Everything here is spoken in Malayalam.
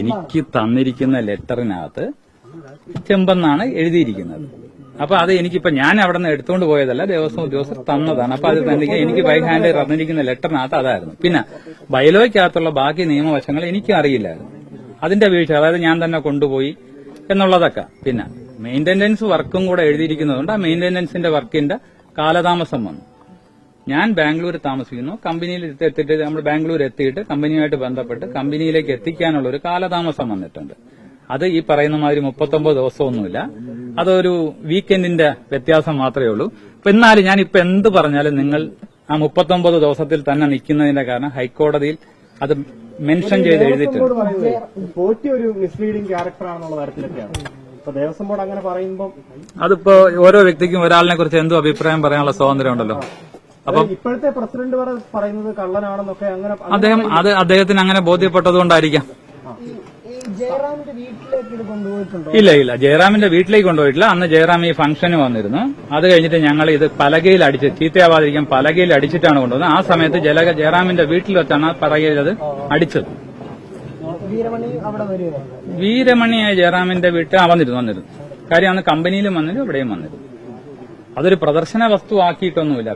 എനിക്ക് തന്നിരിക്കുന്ന ലെറ്ററിനകത്ത് ചെമ്പെന്നാണ് എഴുതിയിരിക്കുന്നത്. അപ്പൊ അത് എനിക്കിപ്പോ ഞാൻ അവിടെ നിന്ന് എടുത്തുകൊണ്ട് പോയതല്ല ദേവസ്വം ഉദ്യോഗസ്ഥർ തന്നതാണ്. അപ്പൊ അത് തന്നെ എനിക്ക് ബൈ ഹാൻഡ് തന്നിരിക്കുന്ന ലെറ്ററിനകത്ത് അതായിരുന്നു. പിന്നെ ബയലോയ്ക്കകത്തുള്ള ബാക്കി നിയമവശങ്ങൾ എനിക്കും അറിയില്ലായിരുന്നു അതിന്റെ വീഴ്ച അതായത് ഞാൻ തന്നെ കൊണ്ടുപോയി എന്നുള്ളതൊക്കെ. പിന്നെ മെയിന്റനൻസ് വർക്കും കൂടെ എഴുതിയിരിക്കുന്നതുകൊണ്ട് ആ മെയിന്റനൻസിന്റെ വർക്കിന്റെ കാലതാമസം വന്നു. ഞാൻ ബാംഗ്ലൂർ താമസിക്കുന്നു. കമ്പനിയിൽ എത്തിയിട്ട് നമ്മൾ ബാംഗ്ലൂർ എത്തിയിട്ട് കമ്പനിയുമായിട്ട് ബന്ധപ്പെട്ട് കമ്പനിയിലേക്ക് എത്തിക്കാനുള്ള ഒരു കാലതാമസം വന്നിട്ടുണ്ട്. അത് ഈ പറയുന്ന മാതിരി മുപ്പത്തൊമ്പത് ദിവസമൊന്നുമില്ല. അതൊരു വീക്കെൻഡിന്റെ വ്യത്യാസം മാത്രമേ ഉള്ളൂ. ഇപ്പൊ എന്നാലും ഞാൻ ഇപ്പൊ എന്ത് പറഞ്ഞാലും നിങ്ങൾ ആ മുപ്പത്തൊമ്പത് ദിവസത്തിൽ തന്നെ നിൽക്കുന്നതിന്റെ കാരണം ഹൈക്കോടതിയിൽ അത് മെൻഷൻ ചെയ്ത് എഴുതിയിട്ടുണ്ട്. ഒരു മിസ്ലീഡിംഗ് ദേവസ്വം ബോർഡ് അങ്ങനെ പറയുമ്പോൾ അതിപ്പോ ഓരോ വ്യക്തിക്കും ഒരാളിനെ കുറിച്ച് എന്തും അഭിപ്രായം പറയാനുള്ള സ്വാതന്ത്ര്യം ഉണ്ടല്ലോ അപ്പം ഇപ്പോഴത്തെ പ്രസിഡന്റ് പറ- പറയുന്നത് കള്ളനാണെന്നൊക്കെ അങ്ങനെ അദ്ദേഹം അത് അദ്ദേഹത്തിന് അങ്ങനെ ബോധ്യപ്പെട്ടതുകൊണ്ടായിരിക്കാം. ഇല്ല ഇല്ല. ജയറാമിന്റെ വീട്ടിലേക്ക് കൊണ്ടുപോയിട്ടില്ല. അന്ന് ജയറാം ഈ ഫംഗ്ഷന് വന്നിരുന്നു. അത് കഴിഞ്ഞിട്ട് ഞങ്ങൾ ഇത് പലകയിൽ അടിച്ച് ചീത്തയാവാതിരിക്കാൻ പലകയിൽ അടിച്ചിട്ടാണ് കൊണ്ടുവന്നത്. ആ സമയത്ത് ജല ജയറാമിന്റെ വീട്ടിൽ വെച്ചാണ് പലകയിൽ അത് അടിച്ചത്. വീരമണി അവിടെ വരുവായിരുന്നു വീരമണി ജയറാമിന്റെ വീട്ടിൽ വന്നിരുന്നു വന്നിരുന്നു. കാര്യം അന്ന് കമ്പനിയിലും വന്നിരുന്നു ഇവിടെയും വന്നിരുന്നു. അതൊരു പ്രദർശന വസ്തു ആക്കിയിട്ടൊന്നുമില്ല